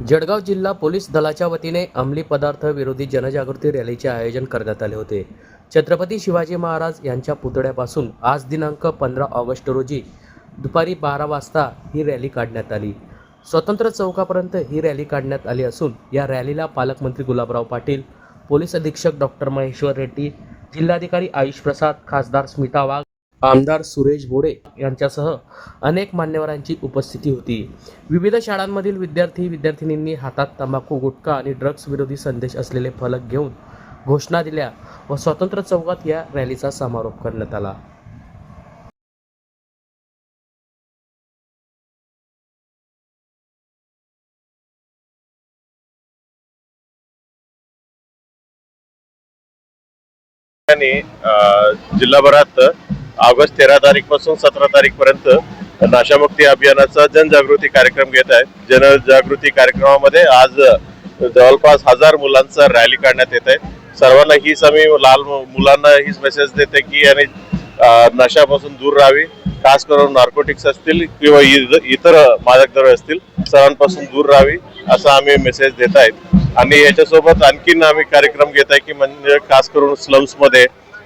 जळगाव जिल्हा पोलीस दलाच्या वतीने अंमली पदार्थ विरोधी जनजागृती रॅलीचे आयोजन करण्यात आले होते. छत्रपती शिवाजी महाराज यांच्या पुतळ्यापासून आज दिनांक पंधरा ऑगस्ट रोजी दुपारी बारा वाजता ही रॅली काढण्यात आली. स्वतंत्र चौकापर्यंत ही रॅली काढण्यात आली असून या रॅलीला पालकमंत्री गुलाबराव पाटील पोलीस अधीक्षक डॉक्टर महेश्वर रेड्डी जिल्हाधिकारी आयुष प्रसाद खासदार स्मिता वाघ आमदार सुरेश भोडे यांच्यासह अनेक मान्यवरांची उपस्थिती होती. विविध शाळांमधील विद्यार्थी विद्यार्थिनींनी हातात तंबाखू गुटखा आणि ड्रग्स विरोधी संदेश असलेले फलक घेऊन घोषणा दिल्या व स्वतंत्र चौकात या रॅलीचा समारोप करण्यात आला. जिल्हाभरात ऑगस्ट तेरा तारीखपासून सतरा तारीख पर्यंत नाशामुक्ती अभियानाचा जनजागृती कार्यक्रम घेत आहे जनजागृती कार्यक्रमामध्ये आज जवळपास हजार मुलांचा रॅली काढण्यात येत आहे. सर्वांना हीच आम्ही लाल मु- मुलांना हीच मेसेज देते की आणि नशापासून दूर राहावी. खास करून नार्कोटिक्स असतील किंवा इ- इतर मादक द्रव्य असतील सर्वांपासून दूर राहावी असा आम्ही मेसेज देत आहेत. आणि याच्यासोबत आणखीन आम्ही कार्यक्रम घेत आहे की म्हणजे खास करून स्लम्समध्ये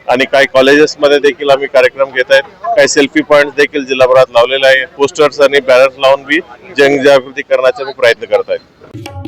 आणि काही कॉलेजेस मध्ये देखील आम्ही कार्यक्रम घेत आहेत. काही सेल्फी पॉईंट देखील जिल्हाभरात लावलेले आहे पोस्टर्स आणि बॅनर्स लावून बी जनजागृती करण्याचा मी प्रयत्न करत आहे.